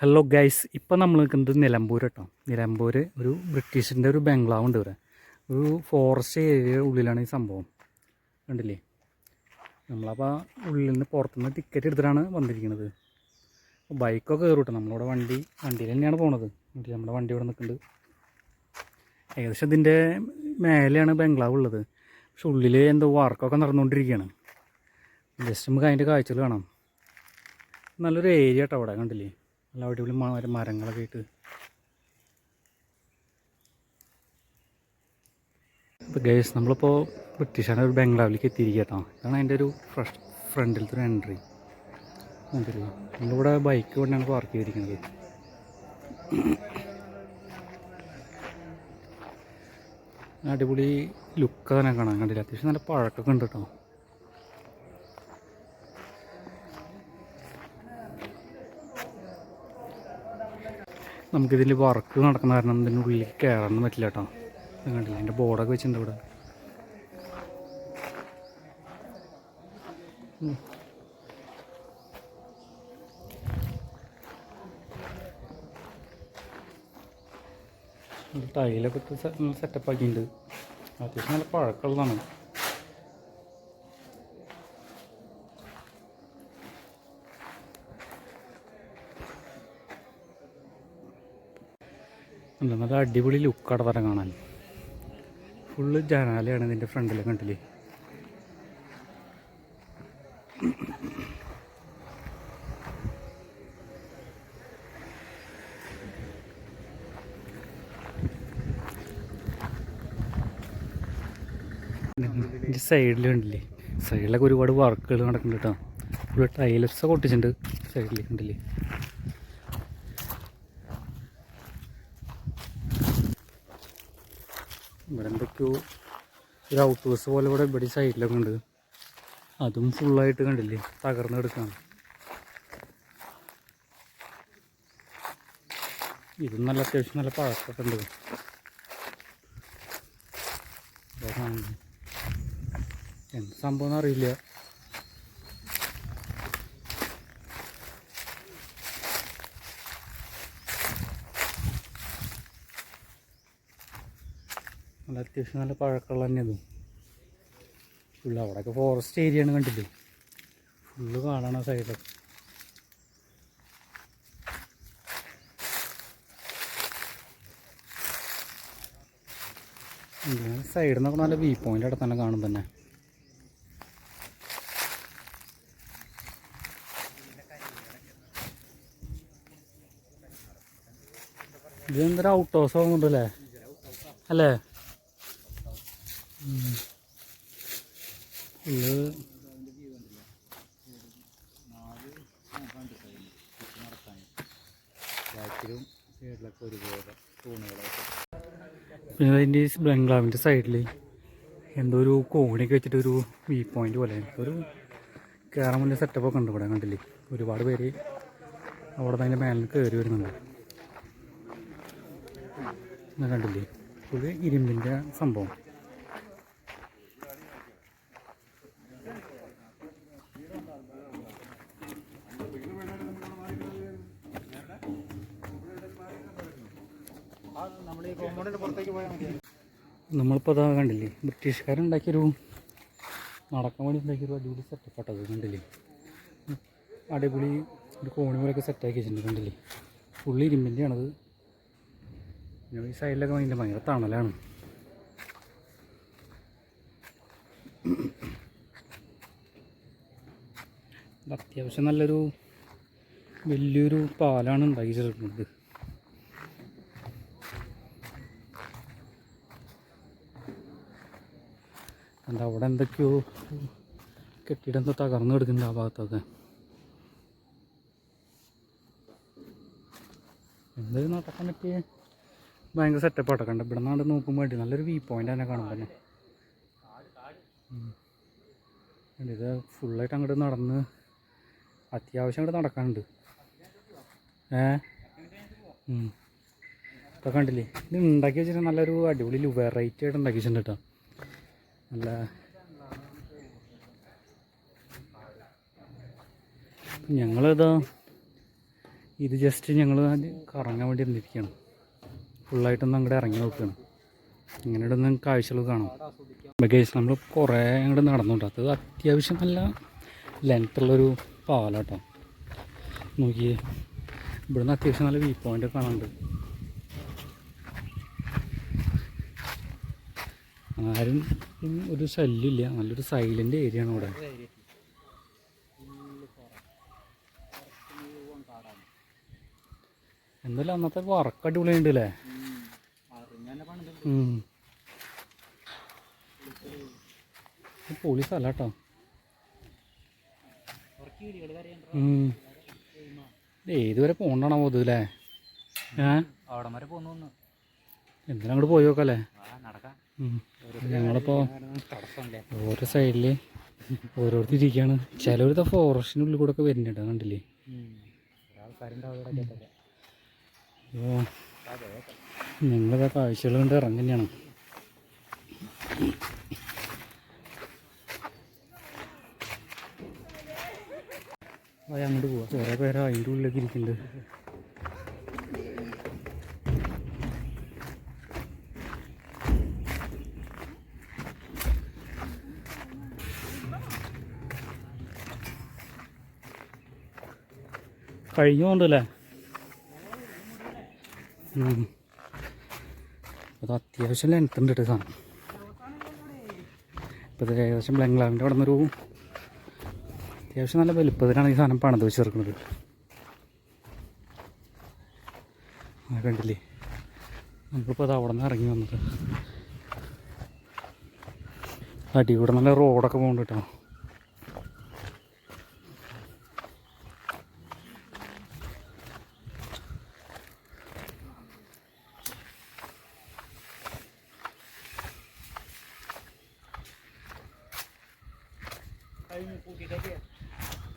Hello guys ഇപ്പം നമ്മൾ നിൽക്കുന്നത് നിലമ്പൂർ കേട്ടോ. നിലമ്പൂർ ഒരു ബ്രിട്ടീഷിന്റെ ഒരു ബംഗ്ലാവ് ഉണ്ട് ഇവിടെ. ഒരു ഫോറസ്റ്റ് ഏരിയ ഉള്ളിലാണ് ഈ സംഭവം. കണ്ടില്ലേ? നമ്മളപ്പോൾ ഉള്ളിൽ നിന്ന് പുറത്തുനിന്ന് ടിക്കറ്റ് എടുത്തിട്ടാണ് വന്നിരിക്കുന്നത്. ബൈക്കൊക്കെ കയറും കേട്ടോ നമ്മളിവിടെ വണ്ടി വണ്ടിയിൽ തന്നെയാണ് പോണത്. എന്നിട്ട് നമ്മുടെ വണ്ടി ഇവിടെ നിൽക്കുന്നുണ്ട്. ഏകദേശം ഇതിന്റെ മേലെയാണ് ബംഗ്ലാവ് ഉള്ളത്. പക്ഷെ ഉള്ളിൽ എന്തോ വർക്കൊക്കെ നടന്നുകൊണ്ടിരിക്കുകയാണ്. ജസ്റ്റ് നമുക്ക് അതിന്റെ കാഴ്ചകൾ കാണാം. നല്ലൊരു ഏരിയ കേട്ടോ അവിടെ. കണ്ടില്ലേ? നല്ല അടിപൊളി മര മരങ്ങളൊക്കെ ആയിട്ട്. ഇപ്പോൾ ഗേസ് നമ്മളിപ്പോൾ ബ്രിട്ടീഷാണ് ഒരു ബംഗ്ലാവിലേക്ക് എത്തിയിരിക്കുക കേട്ടോ ഇതാണ് അതിന്റെ ഒരു ഫ്രഷ് ഫ്രണ്ടിലത്തെ ഒരു എൻട്രി കണ്ടില്ലേ നമ്മളിവിടെ ബൈക്ക് കൊണ്ടാണ് പാർക്ക് ചെയ്തിരിക്കുന്നത്. അടിപൊളി ലുക്ക് തന്നെ കാണാൻ കണ്ടില്ല? അത്യാവശ്യം നല്ല പഴക്കമൊക്കെ ഉണ്ട് കേട്ടോ. നമുക്കിതിൽ വർക്ക് നടക്കുന്ന കാരണം ഇതിന്റെ ഉള്ളിൽ കയറാനൊന്നും പറ്റില്ല കേട്ടോ ഇത് കണ്ടില്ല? അതിന്റെ ബോർഡൊക്കെ വെച്ചിട്ടുണ്ട് ഇവിടെ. ടൈലൊക്കെ സെറ്റപ്പ് ആക്കിയിട്ടുണ്ട്. അത്യാവശ്യം നല്ല പഴക്കമുള്ളതാണ്. നല്ല അടിപൊളി ലുക്കാണ് തരം കാണാൻ. ഫുള്ള് ജനാലയാണ് ഇതിന്റെ ഫ്രണ്ടിലെ കണ്ടില്ലേ? സൈഡിൽ സൈഡിലൊക്കെ ഒരുപാട് വർക്കുകൾ നടക്കുന്നുണ്ട് കേട്ടോ. ഫുള്ള് ഒക്കെ ഒട്ടിച്ചിട്ടുണ്ട് സൈഡിലേക്ക് കണ്ടില്ലേ ഇവിടെ എന്തൊക്കെയോ ഒരു ഔട്ട് ഹൗസ് പോലെ ഇവിടെ ഇവിടെ സൈഡിലൊക്കെ ഉണ്ട് അതും ഫുള്ളായിട്ട് കണ്ടില്ലേ? തകർന്നു കിടക്കാണ് ഇതും നല്ല അത്യാവശ്യം നല്ല പഴക്കൊക്കെ ഉണ്ട്. എന്ത് സംഭവം അറിയില്ല. നല്ല അത്യാവശ്യം നല്ല പഴക്കമുള്ള തന്നെ ഇതും. ഫുള്ള് അവിടെയൊക്കെ ഫോറസ്റ്റ് ഏരിയ ആണ് കണ്ടില്ലേ? ഫുള്ള് കാണണ സൈഡൊക്കെ സൈഡിൽ നിന്നൊക്കെ നല്ല വ്യൂ പോയിന്റ് അവിടെ തന്നെ കാണും തന്നെ. ഇത് എന്തൊരു ഔട്ട് ഹൗസ് ആവുന്നുണ്ടല്ലേ? അല്ലേ? ഇത് പിന്നെ അതിന്റെ ബംഗ്ലാവിന്റെ സൈഡിൽ എന്തോ ഒരു കോണിയൊക്കെ വെച്ചിട്ട് ഒരു വ്യൂ പോയിന്റ് പോലെ. ഒരു കയറാൻ വലിയ സെറ്റപ്പൊക്കെ ഉണ്ട് ഇവിടെ കണ്ടില്ലേ? ഒരുപാട് പേര് അവിടെ അതിന്റെ മേലിൽ കയറി വരുന്നുണ്ട്. കണ്ടില്ലേ? ഒരു ഇരുമ്പിന്റെ സംഭവം. നമ്മളിപ്പോൾ അതാ കണ്ടില്ലേ ബ്രിട്ടീഷുകാരുണ്ടാക്കിയൊരു നടക്കാൻ വേണ്ടി ഉണ്ടാക്കിയൊരു അടിപൊളി സെറ്റപ്പാട്ടത് കണ്ടില്ലേ. അടിപൊളി ഒരു കോണി പോലെയൊക്കെ സെറ്റാക്കി വെച്ചിട്ടുണ്ട് കണ്ടില്ലേ? ഫുള്ള് ഇരുമ്പിന്റെ ആണത് ഈ സൈഡിലൊക്കെ ഭയങ്കര ഭയങ്കര തണലാണ്. അത്യാവശ്യം നല്ലൊരു വലിയൊരു പാലാണ് ഉണ്ടാക്കി ചേർക്കുന്നത് എന്താ അവിടെ എന്തൊക്കെയോ കെട്ടിടം തകർന്നു കിടക്കുന്നുണ്ട് ആ ഭാഗത്തൊക്കെ. എന്തായാലും നടക്കാൻ പറ്റിയ ഭയങ്കര സെറ്റപ്പ് ആട്ടോ. കണ്ട? ഇവിടെ നാട് നോക്കുമ്പോൾ വേണ്ടി നല്ലൊരു വ്യൂ പോയിന്റ് തന്നെ കാണാൻ തന്നെ. ഇത് ഫുള്ളായിട്ട് അങ്ങോട്ട് നടന്ന് അത്യാവശ്യം അങ്ങോട്ട് നടക്കാനുണ്ട്. ഏ? ഉം. ഇപ്പൊ കണ്ടില്ലേ? ഇത് ഉണ്ടാക്കി വെച്ചിട്ട് നല്ലൊരു അടിപൊളി വെറൈറ്റി ആയിട്ട് ഉണ്ടാക്കി വെച്ചിട്ടുണ്ട് കേട്ടോ. നല്ല ഞങ്ങളിതാ ഇത് ജസ്റ്റ് ഞങ്ങൾ കറങ്ങാൻ വേണ്ടി ഇരുന്നിരിക്കുകയാണ് ഫുള്ളായിട്ടൊന്ന് അങ്ങോട്ട് ഇറങ്ങി നോക്കുകയാണ് ഇങ്ങനെയുടെ ഒന്ന് കാഴ്ചകൾ കാണാം. ബഗേജ് നമ്മൾ കുറേ അങ്ങോട്ട് നടന്നുണ്ട് അത് അത്യാവശ്യം നല്ല ലെങ്ത്തുള്ളൊരു പാലാട്ടോ. നോക്കിയേ. ഇവിടുന്ന് അത്യാവശ്യം നല്ല വ്യൂ പോയിന്റ് കാണാനുണ്ട്. ആരും ഒരു ശല്യമില്ല. നല്ലൊരു സൈലന്റ് ഏരിയ ആണ് ഇവിടെ. എന്തായാലും അന്നത്തെ വർക്ക് അടിപൊളിയുണ്ട് അല്ലേ? പോലീസ് അല്ല കേട്ടോ. ഏതുവരെ പോകണ്ടാണോ ഇത് അല്ലേ? ഏ? എന്തിനാ അങ്ങോട്ട് പോയി നോക്കല്ലേ തടസ്സമല്ലേ ഓരോ സൈഡിൽ ഓരോരുത്തർ ഇരിക്കുകയാണ് ചിലവരുത്ത ഫോറസ്റ്റിനുള്ളിൽ കൂടെ വരുന്നുണ്ട്. കണ്ടില്ലേ? അപ്പോൾ ഞങ്ങളിതാ കാഴ്ചകൾ കണ്ട് ഇറങ്ങുന്നതാണ് അങ്ങോട്ട് പോവാം. കുറേ പേര് അതിന്റെ ഉള്ളിലേക്ക് ഇരിക്കുന്നുണ്ട് കഴിഞ്ഞോണ്ടല്ലേ ഉം. അത് അത്യാവശ്യം ലെങ്ത് ഉണ്ട് കേട്ടോ സാധനം. ഇപ്പോൾ ഇത് ഏകദേശം ബംഗ്ലാവിന്റെ അവിടെ നിന്നൊരു അത്യാവശ്യം നല്ല വലുപ്പത്തിലാണ് ഈ സാധനം പണിത് വെച്ചേർക്കുന്നത് ആ കണ്ടില്ലേ? നമ്മളിപ്പോൾ അത് അവിടെ നിന്ന് ഇറങ്ങി വന്നത്. അടി നല്ല റോഡൊക്കെ പോകുന്നുണ്ട് കേട്ടോ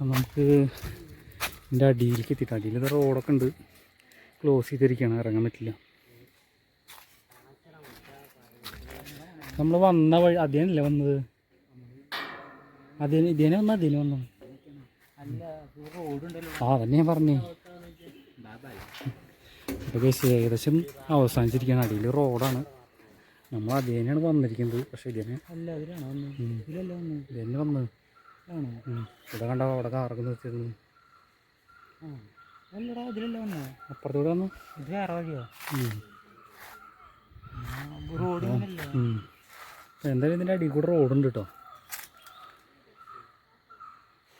നമുക്ക് ഇതിന്റെ അടിയിലേക്ക് എത്തിയിട്ട് അടിയിൽ റോഡൊക്കെ ഉണ്ട്. ക്ലോസ് ചെയ്തിരിക്കുകയാണ് ഇറങ്ങാൻ പറ്റില്ല. നമ്മൾ വന്ന വഴി അതേനല്ലേ വന്നത്? അതേ ഇതേനെ വന്ന അതിന് വന്നു? ആ അതന്നെ ഞാൻ പറഞ്ഞേ. കേസ് ഏകദേശം അവസാനിച്ചിരിക്കുകയാണ് അടിയിൽ റോഡാണ്. നമ്മൾ അതേനെയാണ് വന്നിരിക്കുന്നത് പക്ഷേ ഇതേനെ ഇതന്നെ വന്നത്. ആണോ. ഇവിടെ കണ്ടോ? അവിടെ കാറൊക്കെ നിർത്തിയിരുന്നു ആ അല്ലടാ അതിലല്ല വന്നോ? അപ്പുറത്തൂടെ വന്നു? ഇത് വേറെ വഴിയോ. റോഡ്. എന്തായാലും ഇതിന്റെ അടിയിൽ കൂടെ റോഡുണ്ട് കേട്ടോ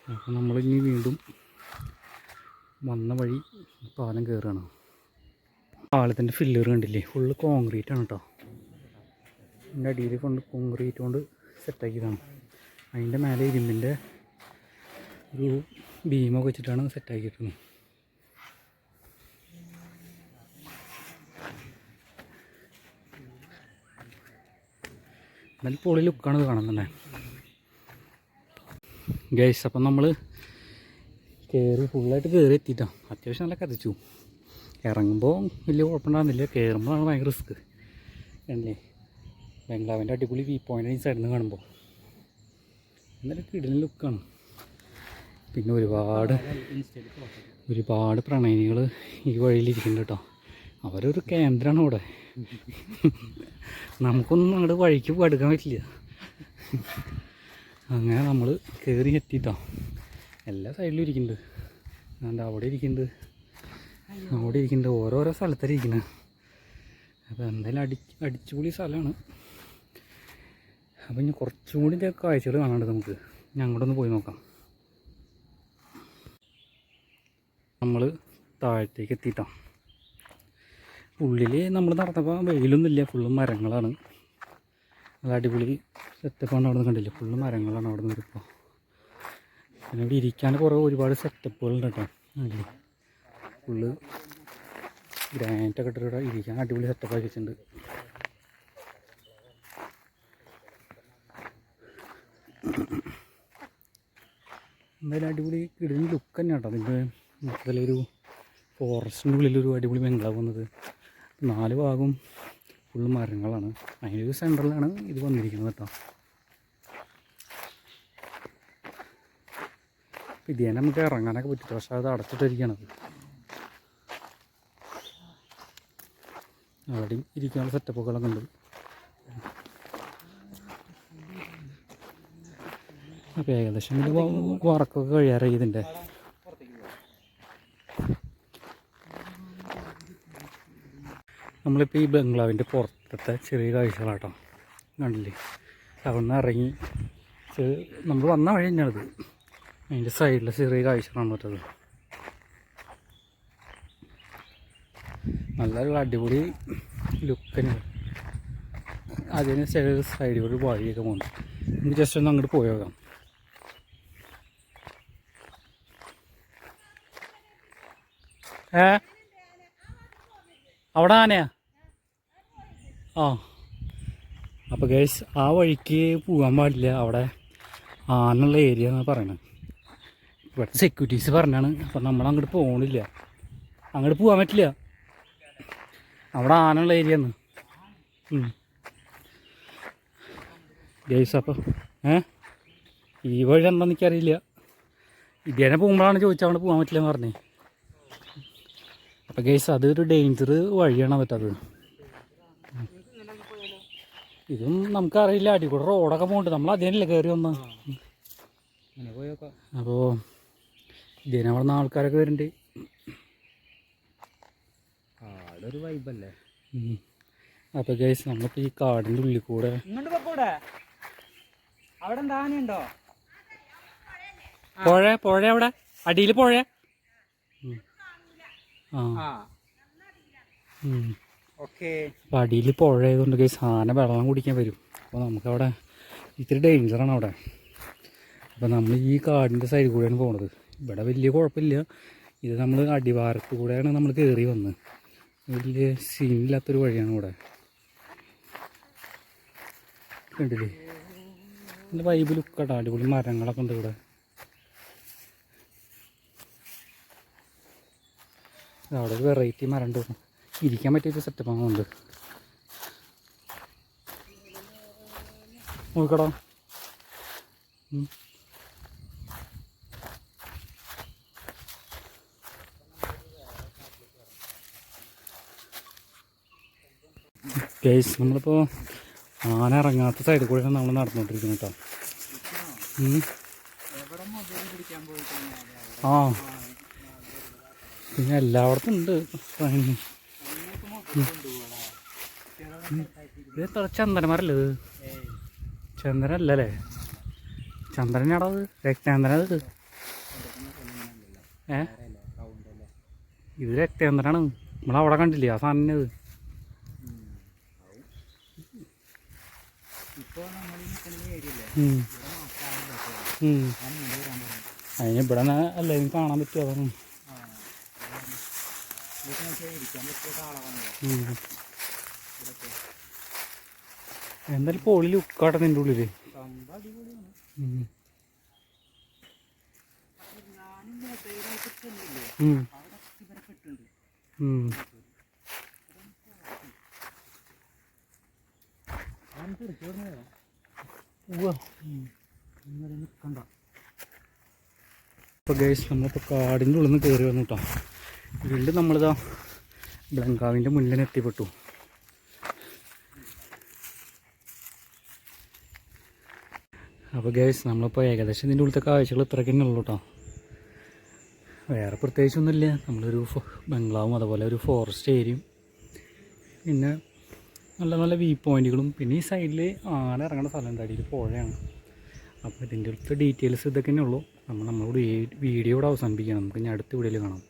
അപ്പം നമ്മൾ ഇനി വീണ്ടും വന്ന വഴി പാലം കയറുകയാണ് പാലത്തിന്റെ ഫില്ലർ കണ്ടില്ലേ? ഫുള്ള് കോൺക്രീറ്റ് ആണ് കേട്ടോ അതിന്റെ അടിയിൽ കൊണ്ട് കോൺക്രീറ്റ് കൊണ്ട് സെറ്റാക്കിയതാണ് അതിന്റെ മേലെ ഇരുമ്പിന്റെ ഒരു ഭീമൊക്കെ വെച്ചിട്ടാണ് സെറ്റാക്കിയിട്ടുള്ളത് നല്ല പൊളി ലുക്കാണ് ഇത് തന്നെ. ഗൈസ് അപ്പം നമ്മൾ കയറി ഫുള്ളായിട്ട് കയറി എത്തിയിട്ടാണ് അത്യാവശ്യം നല്ല കഥച്ചു ഇറങ്ങുമ്പോൾ വലിയ കുഴപ്പമുണ്ടാകുന്നില്ല കയറുമ്പോഴാണ് ഭയങ്കര റിസ്ക് അല്ലേ ബംഗ്ലാവിന്റെ അടിപൊളി വ്യൂ പോയിന്റ് സൈഡിൽ നിന്ന് കാണുമ്പോൾ എന്നാലും കിടിലൻ ലുക്കാണ് പിന്നെ ഒരുപാട് ഒരുപാട് പ്രണയിനികൾ ഈ വഴിയിലിരിക്കുന്നുണ്ട് കേട്ടോ അവരൊരു കേന്ദ്രമാണ് അവിടെ. നമുക്കൊന്നും അങ്ങോട്ട് വഴിക്ക് എടുക്കാൻ പറ്റില്ല. അങ്ങനെ നമ്മൾ കയറി എത്തിട്ടോ. എല്ലാ സൈഡിലും ഇരിക്കുന്നുണ്ട്. അതുകൊണ്ട് അവിടെ ഇരിക്കുന്നുണ്ട്. അവിടെ ഇരിക്കുന്നുണ്ട്. ഓരോരോ സ്ഥലത്താണ് ഇരിക്കുന്നത് അപ്പോൾ എന്തായാലും അടി അടിച്ചുപൊളി സ്ഥലമാണ് അപ്പോൾ ഇനി കുറച്ചും കൂടി കാഴ്ചകൾ കാണാണ്ട് നമുക്ക്. ഞാൻ അങ്ങോട്ടൊന്ന് പോയി നോക്കാം. നമ്മൾ താഴത്തേക്ക് എത്തിയിട്ടാണ് ഉള്ളിൽ നമ്മൾ നടന്നപ്പോൾ വെയിലൊന്നുമില്ല ഫുള്ള് മരങ്ങളാണ്. നല്ല അടിപൊളി സെറ്റപ്പാണ് അവിടെ നിന്ന് കണ്ടില്ല? ഫുള്ള് മരങ്ങളാണ് അവിടെ നിന്ന് ഇപ്പോൾ പിന്നെ ഇവിടെ ഇരിക്കാൻ കുറേ ഒരുപാട് സെറ്റപ്പുകളുണ്ട് കേട്ടോ. അല്ലേ? ഫുള്ള് ഗ്രാനൈറ്റൊക്കെ ഇട്ടിട്ട് ഇരിക്കാൻ അടിപൊളി സെറ്റപ്പ് ആക്കി വെച്ചിട്ടുണ്ട്. എന്തായാലും അടിപൊളി കിടന്ന് ലുക്ക് തന്നെ കേട്ടോ അതിന്റെ മൊത്തത്തിലൊരു ഫോറസ്റ്റിന്റെ ഉള്ളിലൊരു അടിപൊളി ബംഗ്ലാവ് വന്നത്. നാല് ഭാഗവും ഫുൾ മരങ്ങളാണ്. അതിനൊരു സെന്ററിലാണ് ഇത് വന്നിരിക്കുന്നത് കേട്ടോ. ഇതിനെ നമുക്ക് ഇറങ്ങാനൊക്കെ പറ്റും പക്ഷെ അത് അടച്ചിട്ടിരിക്കണത് അവിടെയും ഇരിക്കാനുള്ള സെറ്റപ്പൊക്കെ ഉണ്ട്. അപ്പോൾ ഏകദേശം ഇത് വർക്കൊക്കെ കഴിയാറായി ഇതിന്റെ നമ്മളിപ്പോൾ ഈ ബംഗ്ലാവിന്റെ പുറത്തത്തെ ചെറിയ കാഴ്ചകളാട്ടോ. കണ്ടില്ലേ? അവിടെ നിന്ന് ഇറങ്ങി നമ്മൾ വന്ന വഴി തന്നെയാണിത് അതിന്റെ സൈഡിലെ ചെറിയ കാഴ്ചകളാണ് പറ്റത് നല്ലൊരു അടിപൊളി ലുക്കിന് അതിന് സൈഡിൽ ഒരു വഴിയൊക്കെ പോകുന്നു നമുക്ക് ജസ്റ്റ് ഒന്ന് അങ്ങോട്ട് പോയി നോക്കാം. ഏ? അവിടെ ആനയാ? ആ. അപ്പോൾ ഗേഴ്സ് ആ വഴിക്ക് പോകാൻ പാടില്ല. അവിടെ ആനുള്ള ഏരിയ എന്നാണ് പറയണത് ഇവിടെ സെക്യൂരിറ്റീസ് പറഞ്ഞാണ്. അപ്പം നമ്മൾ അങ്ങോട്ട് പോകണില്ല അങ്ങോട്ട് പോകാൻ പറ്റില്ല. അവിടെ ആനുള്ള ഏരിയ എന്ന് ഗേഴ്സ് അപ്പോൾ ഏ? ഈ വഴി എന്താണെന്ന് എനിക്കറിയില്ല. ഇതേനെ പോകുമ്പോഴാണ് ചോദിച്ചാൽ അവിടെ പോകാൻ പറ്റില്ല എന്ന് പറഞ്ഞേ. അപ്പം ഗൈസ് അതൊരു ഡേഞ്ചർ വഴിയാണ് പറ്റത് ഇതും നമുക്കറിയില്ല. അടി കൂടെ റോഡൊക്കെ പോകുന്നുണ്ട് നമ്മൾ അതിനല്ലേ കയറി വന്ന അപ്പോൾ ഇതിനെ അവിടെ നിന്ന് ആൾക്കാരൊക്കെ വരുന്നുണ്ട്. ആടൊരു വൈബല്ലേ. അപ്പോൾ ഗൈസ് നമ്മളിപ്പോൾ ഈ കാടിന്റെ ഉള്ളിൽ കൂടെ അവിടെ പുഴ പുഴ അവിടെ. അടിയിൽ പുഴ. ആ. ഓക്കെ. അടിയിൽ പുഴ ആയതുകൊണ്ട് ഗൈസ് ആന വെള്ളം കുടിക്കാൻ വരും. അപ്പോൾ നമുക്കവിടെ ഇത്തിരി ഡേഞ്ചറാണ് അവിടെ. അപ്പോൾ നമ്മൾ ഈ കാടിന്റെ സൈഡിൽ കൂടെയാണ് പോണത്. ഇവിടെ വലിയ കുഴപ്പമില്ല. ഇത് നമ്മൾ അടിവാരത്ത് കൂടെയാണ് നമ്മൾ കയറി വന്നത് വലിയ സീനില്ലാത്തൊരു വഴിയാണ് ഇവിടെ. കണ്ടില്ലേ? നല്ല വൈബ് ലുക്കാട്ടോ അടിപൊളി മരങ്ങളൊക്കെ ഉണ്ട് ഇവിടെ. അവിടെ ഒരു വെറൈറ്റി മരം ഇരിക്കാൻ പറ്റിയൊരു സെറ്റപ്പ് ഉണ്ട്. നോക്കടാ. കേസ് നമ്മളിപ്പോൾ ആന ഇറങ്ങാത്ത സൈഡിൽ കൂടെയാണ് നമ്മൾ നടന്നുകൊണ്ടിരിക്കുന്നത് കേട്ടോ ആ. പിന്നെ എല്ലായിടത്തും ഉണ്ട്. ഇത് എത്ര ചന്ദനമരല്ലേ ഇത്? ചന്ദനല്ലല്ലേ? ചന്ദനാടാ അത് ഇത്. ഏ? ഇത് രക്തചന്ദ്രനാണ് നമ്മളവിടെ കണ്ടില്ലേ ആ സാധനം ഇത്? അതിന് ഇവിടെ എല്ലാവരും കാണാൻ പറ്റുമോ അതാണ് ആ ഇത് നോക്കിയാൽ ഇരിക്കാൻ പറ്റിയ ആളെ വന്നത് ഉം. എന്തായാലും പൊളി ലുക്കാട്ടെ നിന്റെ ഉള്ളിൽ. ഇപ്പൊ ഗൈസ് നമ്മളിപ്പോ കാടിന്റെ ഉള്ളിൽ നിന്ന് കയറി വന്നു കേട്ടോ വീണ്ടും നമ്മളിതാ ബ്ലങ്കാവിന്റെ മുന്നിൽ എത്തിപ്പെട്ടു. അപ്പോൾ ഗൈസ് നമ്മളിപ്പോൾ ഏകദേശം ഇതിന്റെ ഉള്ളിലത്തെ കാഴ്ചകൾ തന്നെ ഉള്ളൂ കേട്ടോ. വേറെ പ്രത്യേകിച്ചൊന്നുമില്ല. നമ്മളൊരു ബംഗ്ലാവും അതുപോലെ ഒരു ഫോറസ്റ്റ് ഏരിയയും പിന്നെ നല്ല നല്ല വ്യൂ പോയിന്റുകളും പിന്നെ ഈ സൈഡിൽ ആന ഇറങ്ങുന്ന സ്ഥലമുണ്ട് അടിയിൽ പുഴയാണ്. അപ്പോൾ ഇതിന്റെ അടുത്ത് ഡീറ്റെയിൽസ് ഇതൊക്കെ തന്നെ ഉള്ളൂ. നമ്മൾ നമ്മളോട് വീഡിയോ ഇവിടെ അവസാനിപ്പിക്കണം നമുക്ക് ഇനി അടുത്ത വീഡിയോയിൽ കാണാം.